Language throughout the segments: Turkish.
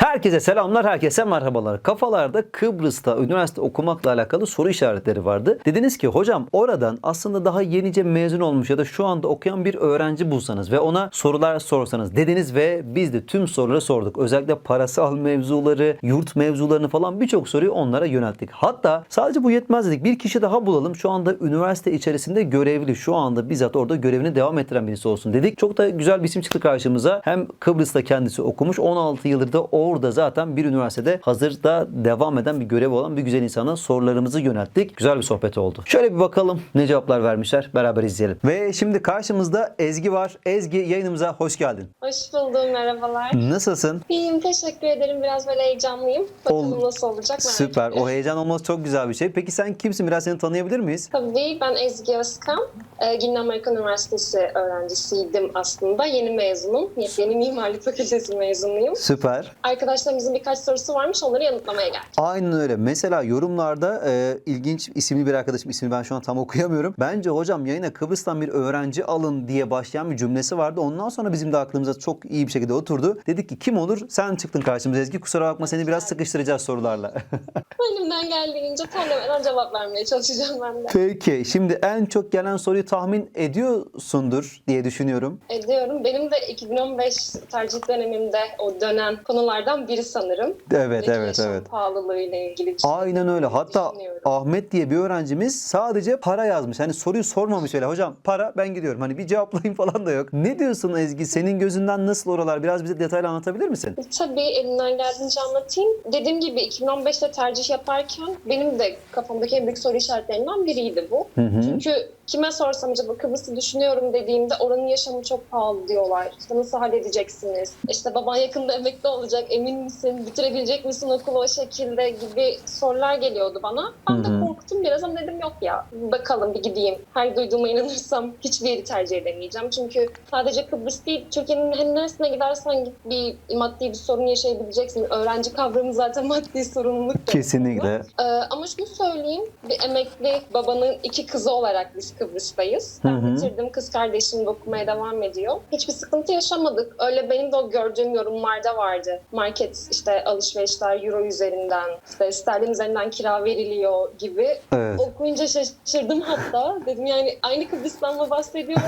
Herkese selamlar, herkese merhabalar. Kafalarda Kıbrıs'ta üniversite okumakla alakalı soru işaretleri vardı. Dediniz ki hocam oradan aslında daha yenice mezun olmuş ya da şu anda okuyan bir öğrenci bulsanız ve ona sorular sorsanız dediniz ve biz de tüm soruları sorduk. Özellikle parasal mevzuları, yurt mevzularını falan birçok soruyu onlara yönelttik. Hatta sadece bu yetmez dedik. Bir kişi daha bulalım. Şu anda üniversite içerisinde görevli. Şu anda bizzat orada görevini devam ettiren birisi olsun dedik. Çok da güzel bir isim çıktı karşımıza. Hem Kıbrıs'ta kendisi okumuş. 16 yıldır da orada zaten bir üniversitede hazırda devam eden bir görev olan bir güzel insana sorularımızı yönelttik. Güzel bir sohbet oldu. Şöyle bir bakalım ne cevaplar vermişler. Beraber izleyelim. Ve şimdi karşımızda Ezgi var. Ezgi yayınımıza hoş geldin. Hoş buldum, merhabalar. Nasılsın? İyiyim, teşekkür ederim. Biraz böyle heyecanlıyım. Bakalım Ol- nasıl olacak merak Süper. ediyorum. O heyecan olması çok güzel bir şey. Peki sen kimsin? Biraz seni tanıyabilir miyiz? Tabii ben Ezgi Özkan. Ee, Güney Amerika Üniversitesi öğrencisiydim aslında. Yeni mezunum. Yeni Mimarlık Fakültesi mezunuyum. Süper. Arkadaşlarımızın birkaç sorusu varmış, onları yanıtlamaya geldim. Aynen öyle. Mesela yorumlarda e, ilginç isimli bir arkadaşım ismini ben şu an tam okuyamıyorum. Bence hocam yayına Kıbrıs'tan bir öğrenci alın diye başlayan bir cümlesi vardı. Ondan sonra bizim de aklımıza çok iyi bir şekilde oturdu. Dedik ki kim olur? Sen çıktın karşımıza Ezgi. Kusura bakma seni biraz sıkıştıracağız sorularla. Elimden geldiğince terlemeden cevap vermeye çalışacağım ben de. Peki şimdi en çok gelen soruyu tahmin ediyorsundur diye düşünüyorum. Ediyorum. Benim de 2015 tercih dönemimde o dönen konulardan biri sanırım. Evet Buradaki evet evet. pahalılığıyla ilgili bir şey. Aynen öyle. Hatta. Ahmet diye bir öğrencimiz sadece para yazmış. Hani soruyu sormamış öyle. Hocam para ben gidiyorum. Hani bir cevaplayayım falan da yok. Ne diyorsun Ezgi? Senin gözünden nasıl oralar? Biraz bize detaylı anlatabilir misin? Tabii elimden geldiğince anlatayım. Dediğim gibi 2015'te tercih yaparken benim de kafamdaki en büyük soru işaretlerinden biriydi bu. Hı hı. Çünkü kime sorsam acaba Kıbrıs'ı düşünüyorum dediğimde oranın yaşamı çok pahalı diyorlar. İşte nasıl halledeceksiniz? İşte baban yakında emekli olacak emin misin? Bitirebilecek misin okulu o şekilde gibi sorular geliyordu bana. Ben de korktum biraz ama dedim yok ya bakalım bir gideyim. Her duyduğuma inanırsam hiçbir yeri tercih edemeyeceğim. Çünkü sadece Kıbrıs değil Türkiye'nin neresine gidersen git bir maddi bir sorun yaşayabileceksin. Öğrenci kavramı zaten maddi sorumluluk. Kesinlikle. Ee, ama şunu söyleyeyim, bir emekli babanın iki kızı olarak biz Kıbrıs'tayız. Ben Hı hı. bitirdim, kız kardeşim de okumaya devam ediyor. Hiçbir sıkıntı yaşamadık. Öyle benim de o gördüğüm yorumlarda vardı. Market işte alışverişler euro üzerinden, işte sterlin üzerinden kira veriliyor gibi. Evet. Okuyunca şaşırdım hatta. Dedim yani aynı Kıbrıs'tan mı bahsediyoruz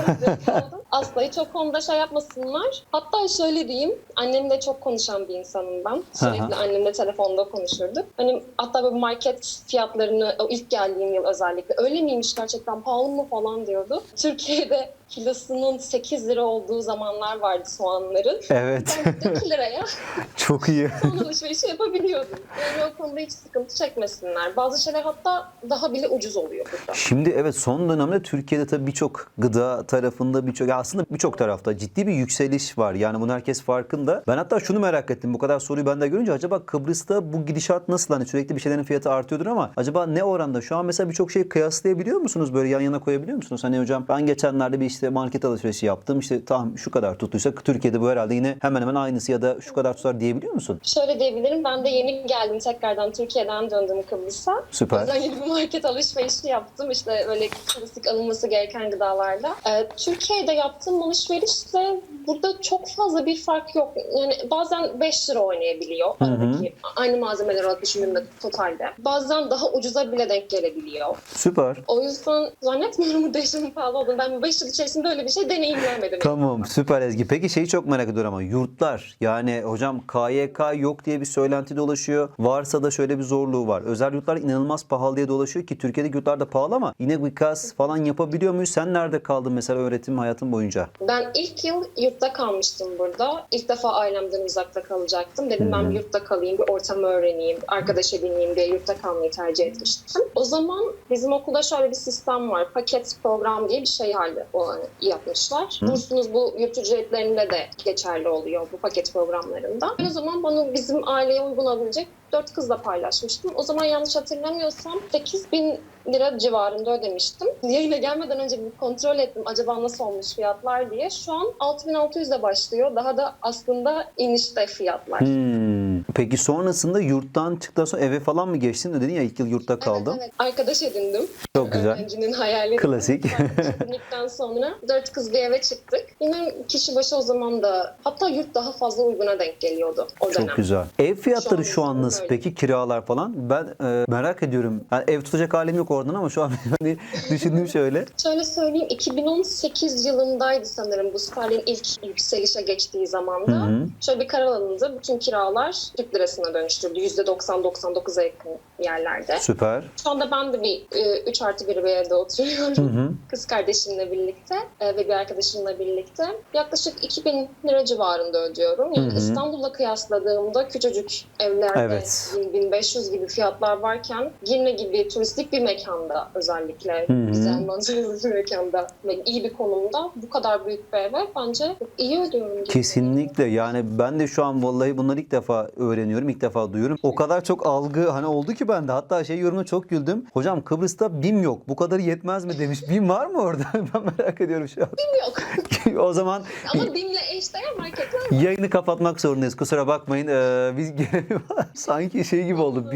kaldım. Asla hiç o konuda şey yapmasınlar. Hatta şöyle diyeyim, annemle çok konuşan bir insanım ben. Sürekli annemle telefonda konuşurduk. Hani hatta böyle market fiyatlarını o ilk geldiğim yıl özellikle öyle miymiş gerçekten pahalı mı falan diyordu. Türkiye'de kilosunun 8 lira olduğu zamanlar vardı soğanların. Evet. Ben 2 liraya Çok iyi. soğan alışverişi yapabiliyordum. Yani o konuda hiç sıkıntı çekmesinler. Bazı şeyler hatta daha bile ucuz oluyor burada. Şimdi evet son dönemde Türkiye'de tabii birçok gıda tarafında birçok aslında birçok tarafta ciddi bir yükseliş var. Yani bunu herkes farkında. Ben hatta şunu merak ettim. Bu kadar soruyu ben de görünce acaba Kıbrıs'ta bu gidişat nasıl? Hani sürekli bir şeylerin fiyatı artıyordur ama acaba ne oranda? Şu an mesela birçok şeyi kıyaslayabiliyor musunuz? Böyle yan yana koyabiliyor musunuz? Hani hocam ben geçenlerde bir işte market alışverişi yaptım. İşte tam şu kadar tuttuysa Türkiye'de bu herhalde yine hemen hemen aynısı ya da şu kadar tutar diyebiliyor musun? Şöyle diyebilirim ben de yeni geldim tekrardan Türkiye'den döndüm Kıbrıs'a. Süper. yeni bir market alışverişi yaptım. İşte böyle klasik alınması gereken gıdalarla. Ee, Türkiye'de yaptığım alışverişle burada çok fazla bir fark yok. Yani bazen 5 lira oynayabiliyor. hı. aradaki Aynı malzemeler olarak düşündüğümde totalde. Bazen daha ucuza bile denk gelebiliyor. Süper. O yüzden zannetmiyorum burada yaşamın pahalı olduğunu. Ben bu 5 yıl içerisinde öyle bir şey deneyimlemedim. Tamam süper Ezgi. Peki şeyi çok merak ediyorum ama yurtlar yani hocam KYK yok diye bir söylenti dolaşıyor. Varsa da şöyle bir zorluğu var. Özel yurtlar inanılmaz pahalı diye dolaşıyor ki Türkiye'de yurtlar da pahalı ama yine vikas falan yapabiliyor muyuz? Sen nerede kaldın mesela öğretim hayatın boyunca? Ben ilk yıl yurtta kalmıştım burada. İlk defa ailemden uzakta kalacaktım. Dedim ben bir yurtta kalayım, bir ortamı öğreneyim, arkadaş edineyim diye yurtta kalmayı tercih etmiştim. O zaman bizim okulda şöyle bir sistem var. Paket program diye bir şey halde o- yapmışlar. Bursunuz bu yurt ücretlerinde de geçerli oluyor bu paket programlarında. O zaman bana bizim aileye uygun olabilecek dört kızla paylaşmıştım. O zaman yanlış hatırlamıyorsam 8 bin lira civarında ödemiştim. Yayına gelmeden önce bir kontrol ettim acaba nasıl olmuş fiyatlar diye. Şu an 6600'e başlıyor. Daha da aslında inişte fiyatlar. Hmm. Peki sonrasında yurttan çıktıktan sonra eve falan mı geçtin? Dedin ya ilk yıl yurtta kaldım. Evet, evet. Arkadaş edindim. Çok güzel. Öğrencinin hayali. Klasik. Edindikten sonra dört kız bir eve çıktık. Yine kişi başı o zaman da hatta yurt daha fazla uyguna denk geliyordu o dönem. Çok güzel. Ev fiyatları Şu şu an an nasıl öyle. peki? Kiralar falan. Ben e, merak ediyorum. Yani ev tutacak halim yok oradan ama şu an hani düşündüm şöyle. Şöyle söyleyeyim 2018 yılındaydı sanırım bu sterlin ilk yükselişe geçtiği zamanda. Hı hı. Şöyle bir karar alındı. Bütün kiralar Türk lirasına dönüştürdü. %90-99'a yakın yerlerde. Süper. Şu anda ben de bir 3 artı bir bir evde oturuyorum. Hı hı. Kız kardeşimle birlikte e, ve bir arkadaşımla birlikte. Yaklaşık 2000 lira civarında ödüyorum. Yani Hı hı. İstanbul'la kıyasladığımda küçücük evlerde Evet. 1500 gibi fiyatlar varken Girne gibi turistik bir mekanda özellikle Hı hı. güzel manzaralı bir mekanda ve iyi bir konumda bu kadar büyük bir eve bence iyi ödüyorum. Kesinlikle yani ben de şu an vallahi bunları ilk defa öğreniyorum, ilk defa duyuyorum. O kadar çok algı hani oldu ki bende. Hatta şey yorumuna çok güldüm. Hocam Kıbrıs'ta BİM yok. Bu kadar yetmez mi demiş. BİM var mı orada? ben merak ediyorum şu an. Yok. o zaman Ama BİM'le eşdeğer marketler var. yayını kapatmak zorundayız. Kusura bakmayın. Ee, biz sanki şey gibi oldu.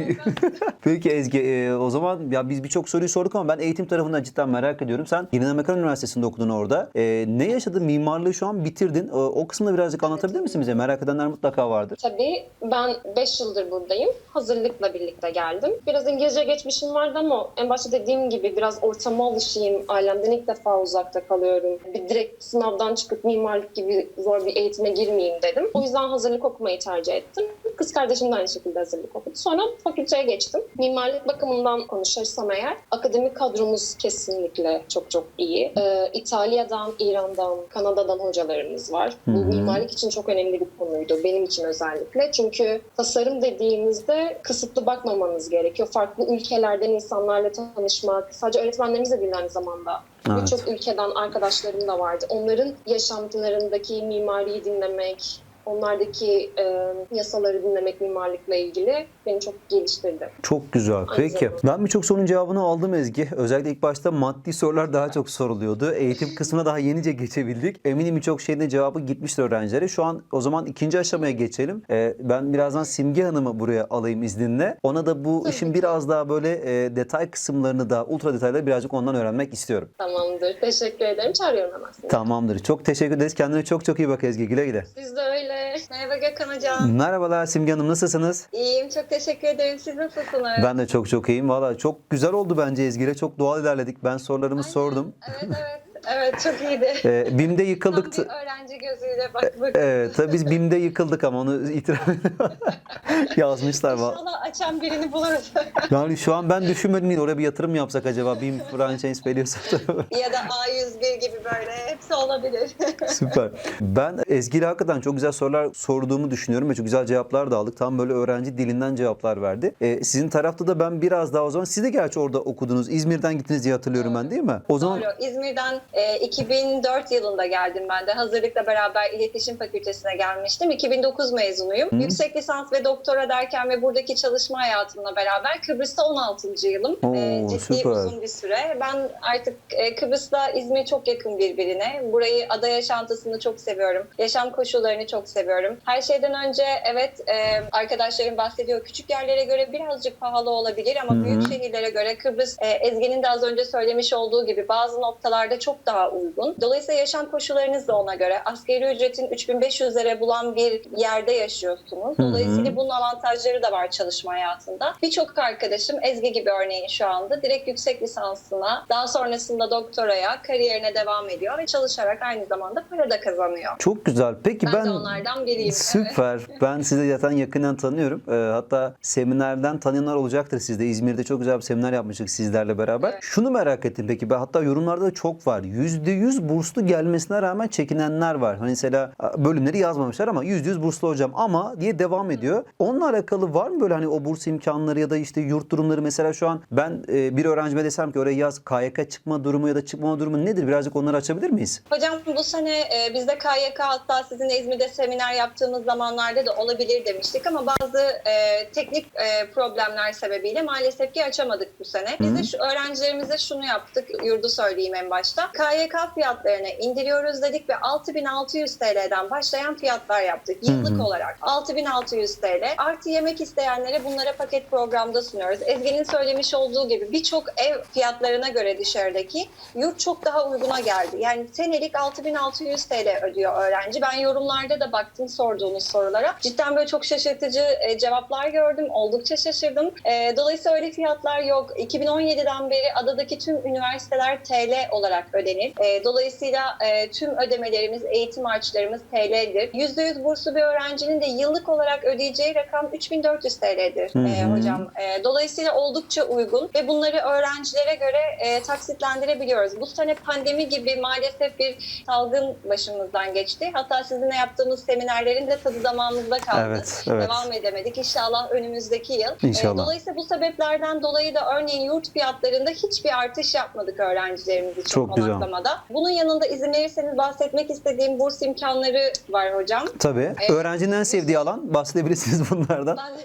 Peki Ezgi e, o zaman ya biz birçok soruyu sorduk ama ben eğitim tarafından cidden merak ediyorum. Sen Yine Amerikan Üniversitesi'nde okudun orada. E, ne yaşadın? Mimarlığı şu an bitirdin. E, o kısmını birazcık anlatabilir misin bize? Merak edenler mutlaka vardır. Tabii ben 5 yıldır buradayım. Hazırlıkla birlikte geldim. Biraz İngilizce geçmişim vardı ama en başta dediğim gibi biraz ortama alışayım. Ailemden ilk defa uzakta kalıyorum. Bir direkt sınavdan çıkıp mimarlık gibi zor bir eğitime girmeyeyim dedim. O yüzden hazırlık okumayı tercih ettim. Kız kardeşim de aynı şekilde hazırlık okudu. Sonra fakülteye geçtim. Mimarlık bakımından konuşursam eğer akademik kadromuz kesinlikle çok çok iyi. Ee, İtalya'dan, İran'dan, Kanada'dan hocalarımız var. Bu mimarlık için çok önemli bir konuydu. Benim için özellikle. Çünkü tasarım dediğimizde kısıtlı bakmamanız gerekiyor. Farklı ülkelerden insanlarla tanışmak. Sadece öğretmenlerimizle değil aynı zamanda. Evet. Birçok ülkeden arkadaşlarım da vardı. Onların yaşantılarındaki mimariyi dinlemek, onlardaki e, yasaları dinlemek mimarlıkla ilgili beni çok geliştirdi. Çok güzel. Peki. zamanda. Ben birçok sorunun cevabını aldım Ezgi. Özellikle ilk başta maddi sorular daha çok soruluyordu. Eğitim kısmına daha yenice geçebildik. Eminim birçok şeyin de cevabı gitmiştir öğrencilere. Şu an o zaman ikinci aşamaya geçelim. Ee, ben birazdan Simge Hanım'ı buraya alayım izninle. Ona da bu Tabii işin biraz daha böyle e, detay kısımlarını da ultra detayları birazcık ondan öğrenmek istiyorum. Tamamdır. Teşekkür ederim. Çağırıyorum hemen seni. Tamamdır. Çok teşekkür ederiz. Kendine çok çok iyi bak Ezgi. Güle güle. Siz de öyle. Merhaba Gökhan Hocam. Merhabalar Simge Hanım. Nasılsınız? İyiyim. Çok teşekkür ederim. Siz nasılsınız? Ben de çok çok iyiyim. Valla çok güzel oldu bence Ezgi'yle. Çok doğal ilerledik. Ben sorularımı sordum. Evet evet. Evet çok iyiydi. Ee, BİM'de Tam yıkıldık. bir öğrenci gözüyle bakmak. Evet tabii biz BİM'de yıkıldık ama onu itiraf yazmışlar. va- İnşallah açan birini buluruz. Yani şu an ben düşünmedim. Oraya bir yatırım yapsak acaba? BİM franchise veriyorsa. ya da A101 gibi böyle. Hepsi olabilir. Süper. Ben Ezgi'yle hakikaten çok güzel sorular sorduğumu düşünüyorum ve çok güzel cevaplar da aldık. Tam böyle öğrenci dilinden cevaplar verdi. Ee, sizin tarafta da ben biraz daha o zaman siz de gerçi orada okudunuz. İzmir'den gittiniz diye hatırlıyorum ben değil mi? O zaman Doğru. İzmir'den e, 2004 yılında geldim ben de. Hazırlıkla beraber iletişim fakültesine gelmiştim. 2009 mezunuyum. Hı. Yüksek lisans ve doktora derken ve buradaki çalışma hayatımla beraber Kıbrıs'ta 16. yılım. Oo, E, ciddi süper. uzun bir süre. Ben artık e, Kıbrıs'la İzmir çok yakın birbirine. Burayı ada yaşantısını çok seviyorum. Yaşam koşullarını çok seviyorum. Her şeyden önce evet e, arkadaşlarım bahsediyor. Küçük yerlere göre birazcık pahalı olabilir ama hı. büyük şehirlere göre Kıbrıs e, Ezgi'nin de az önce söylemiş olduğu gibi bazı noktalarda çok daha uygun. Dolayısıyla yaşam koşullarınız da ona göre. Asgari ücretin 3500 lira bulan bir yerde yaşıyorsunuz. Dolayısıyla bunun avantajları da var çalışma hayatında. Birçok arkadaşım Ezgi gibi örneğin şu anda direkt yüksek lisansına, daha sonrasında doktoraya, kariyerine devam ediyor ve çalışarak aynı zamanda para da kazanıyor. çok güzel. Peki Ben, ben, de onlardan biriyim. evet. Süper. Ben sizi zaten yakından tanıyorum. Ee, hatta seminerden tanıyanlar olacaktır sizde. İzmir'de çok güzel bir seminer yapmıştık sizlerle beraber. Evet. Şunu merak ettim peki. Ben hatta yorumlarda da çok var. %100 burslu gelmesine rağmen çekinenler var. Hani mesela bölümleri yazmamışlar ama %100 burslu hocam ama diye devam ediyor. Onunla alakalı var mı böyle hani o burs imkanları ya da işte yurt durumları mesela şu an ben e, bir öğrencime desem ki oraya yaz KYK çıkma durumu ya da çıkmama durumu nedir? Birazcık onları açabilir miyiz? Hocam bu sene e, bizde KYK hatta sizin İzmir'de seminer yaptığımız zamanlarda da olabilir demiştik ama bazı e, teknik problemler sebebiyle maalesef ki açamadık bu sene. Biz de şu öğrencilerimize şunu yaptık, yurdu söyleyeyim en başta. KYK fiyatlarını indiriyoruz dedik ve 6600 TL'den başlayan fiyatlar yaptık yıllık olarak. 6600 TL. Artı yemek isteyenlere bunlara paket programda sunuyoruz. Ezgi'nin söylemiş olduğu gibi birçok ev fiyatlarına göre dışarıdaki yurt çok daha uyguna geldi. Yani senelik 6600 TL ödüyor öğrenci. Ben yorumlarda da baktım sorduğunuz sorulara. Cidden böyle çok şaşırtıcı e, cevaplar gördüm. Oldukça şaşırdım. E, Dolayısıyla öyle fiyatlar yok. 2017'den beri adadaki tüm üniversiteler TL olarak ödenir. E, Dolayısıyla e, tüm ödemelerimiz, eğitim harçlarımız TL'dir. %100 burslu bir öğrencinin de yıllık olarak ödeyeceği rakam 3400 TL'dir Hı e, hocam. E, Dolayısıyla oldukça uygun ve bunları öğrencilere göre e, taksitlendirebiliyoruz. Bu sene pandemi gibi maalesef bir salgın başımızdan geçti. Hatta sizinle yaptığımız seminerlerin de tadı damağımızda kaldı. Evet, evet. Devam edemedik. İnşallah önümüzdeki yıl. İnşallah. E, dolayısıyla bu sebeplerden dolayı da örneğin yurt fiyatlarında hiçbir artış yapmadık öğrencilerimiz için Çok güzel. Konaklamada. Bunun yanında izin verirseniz bahsetmek istediğim burs imkanları var hocam. Tabii. Evet. Öğrencinin en sevdiği alan bahsedebilirsiniz bunlardan. Ben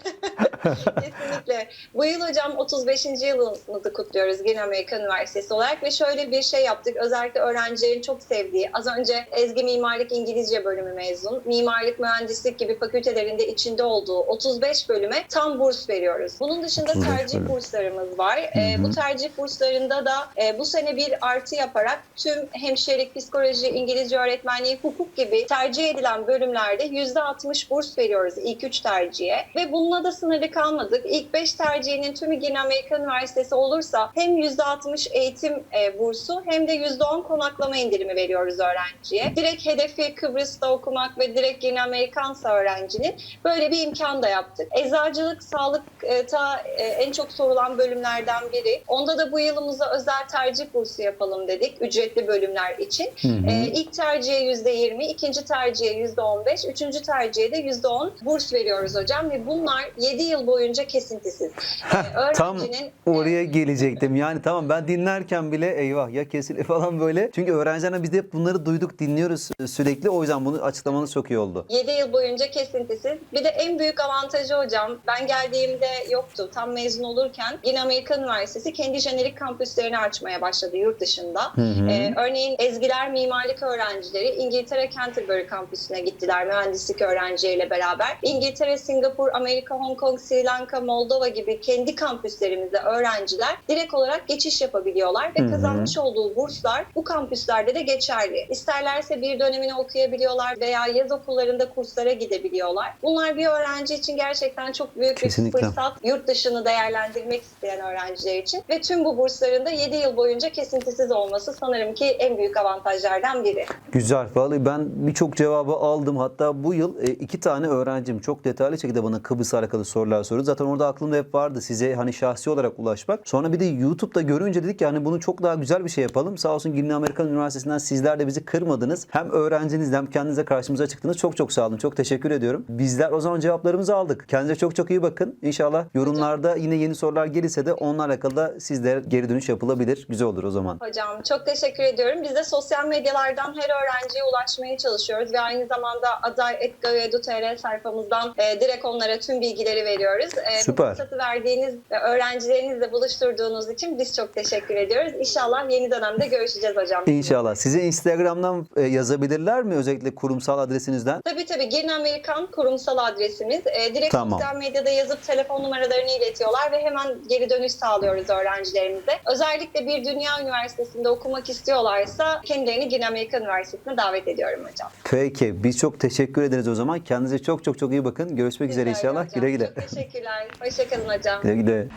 Kesinlikle. Bu yıl hocam 35. yılımızı kutluyoruz Güney Amerika Üniversitesi olarak ve şöyle bir şey yaptık. Özellikle öğrencilerin çok sevdiği, az önce Ezgi Mimarlık İngilizce bölümü mezun, mimarlık mühendislik gibi fakültelerinde içinde olduğu 35 bölüme tam burs veriyoruz. Bunun dışında 35 tercih burslarımız var. Ee, bu tercih burslarında da e, bu sene bir artı yaparak tüm hemşirelik, psikoloji, İngilizce öğretmenliği, hukuk gibi tercih edilen bölümlerde %60 burs veriyoruz ilk 3 tercihe. Ve bununla da sınırlı kalmadık. İlk 5 tercihinin tümü Güney Amerika Üniversitesi olursa hem %60 eğitim e, bursu hem de %10 konaklama indirimi veriyoruz öğrenciye. Direkt hedefi Kıbrıs'ta okumak ve direkt Güney Amerikansa öğrencinin böyle bir imkan da yaptık. Eczacılık, sağlıkta e, en çok sorulan bölümlerden biri. Onda da bu yılımıza özel tercih bursu yapalım dedik ücretli bölümler için. Hı hı. E, ilk tercihe %20, ikinci tercihe %15, üçüncü tercihe de %10 burs veriyoruz hocam ve bunlar 7 yıl boyunca kesintisiz. Heh, E, tam oraya gelecektim. Yani tamam ben dinlerken bile eyvah ya kesil falan böyle. Çünkü öğrencilerden biz de hep bunları duyduk, dinliyoruz sürekli. O yüzden bunu açıklamanız çok iyi oldu. 7 yıl boyunca kesintisiz. Bir de en büyük avantajı hocam ben geldiğimde yoktu. Tam mezun olurken yine Amerikan Üniversitesi kendi jenerik kampüslerini açmaya başladı yurt dışında. Hı hı. Ee, örneğin Ezgiler mimarlık öğrencileri İngiltere Canterbury kampüsüne gittiler mühendislik öğrencileriyle beraber. İngiltere, Singapur, Amerika, Hong Kong, Sri Lanka, Moldova gibi kendi kampüslerimizde öğrenciler direkt olarak geçiş yapabiliyorlar ve Hı hı. kazanmış olduğu burslar bu kampüslerde de geçerli. İsterlerse bir dönemini okuyabiliyorlar veya yaz okullarında kurslara gidebiliyorlar. Bunlar bir öğrenci için gerçekten çok büyük Kesinlikle. bir fırsat. Yurt dışını değerlendirmek isteyen öğrenciler için ve tüm bu bursların da 7 yıl boyunca kesintisiz olması sanırım ki en büyük avantajlardan biri. Güzel. Vallahi ben birçok cevabı aldım. Hatta bu yıl e, iki tane öğrencim çok detaylı şekilde bana Kıbrıs'la alakalı sorular sordu. Zaten orada aklımda hep vardı size hani şahsi olarak ulaşmak. Sonra bir de YouTube'da görünce dedik ki hani bunu çok daha güzel bir şey yapalım. Sağ olsun Güney Amerikan Üniversitesi'nden sizler de bizi kırmadınız. Hem öğrencinizle hem kendinize karşımıza çıktınız. Çok çok sağ olun. Çok teşekkür ediyorum. Bizler o zaman cevaplarımızı aldık. Kendinize çok çok iyi bakın. İnşallah yorumlarda yine yeni sorular gelirse de onlarla alakalı da sizlere geri dönüş yapılabilir. Güzel olur o zaman. Hocam çok teşekkür ediyorum. Biz de sosyal medyalardan her öğrenciye ulaşmaya çalışıyoruz ve aynı zamanda aday.gov.edu.tr sayfamızdan e, direkt onlara tüm bilgileri veriyoruz. E, Süper. Bu fırsatı verdiğiniz ve öğrencilerinizle buluşturduğunuz için biz çok teşekkür ediyoruz. İnşallah yeni dönemde görüşeceğiz hocam. İnşallah. Size Instagram'dan e, yazabilirler mi? Özellikle kurumsal adresinizden. Tabii tabii Girin Amerikan kurumsal adresimiz. E, direkt Tamam. sosyal medyada yazıp telefon numaralarını iletiyorlar ve hemen geri dönüş sağlıyoruz öğrencilerimize. Özellikle bir dünya üniversitesinde okumak istiyorlarsa kendilerini Girin Amerikan Üniversitesi'ne davet ediyorum hocam. Peki. Biz çok teşekkür ederiz o zaman. Kendinize çok çok çok iyi bakın. Görüşmek üzere Rica ederim inşallah. hocam. Güle güle. Çok teşekkürler. Hoşçakalın hocam. Güle güle.